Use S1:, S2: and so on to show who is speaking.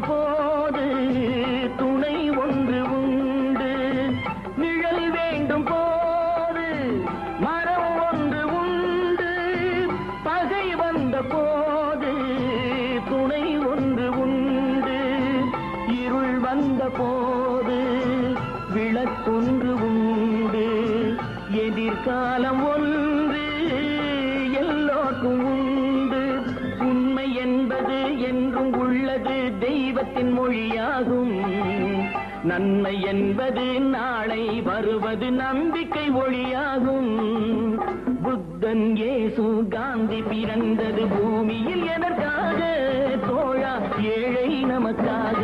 S1: போது துணை ஒன்று உண்டு. நிழல் வேண்டும் போது மரம் ஒன்று உண்டு. பகை வந்த போது துணை ஒன்று உண்டு. இருள் வந்த போது விளக்கொன்று உண்டு. எதிர்காலம் ஒன்று உள்ளது தெய்வத்தின் மொழியாகும். நன்மை என்பது நாளை வருவது நம்பிக்கை ஒளியாகும். புத்தன் ஏசு காந்தி பிறந்தது பூமியில் எதற்காக? தோழா ஏழை நமக்காக.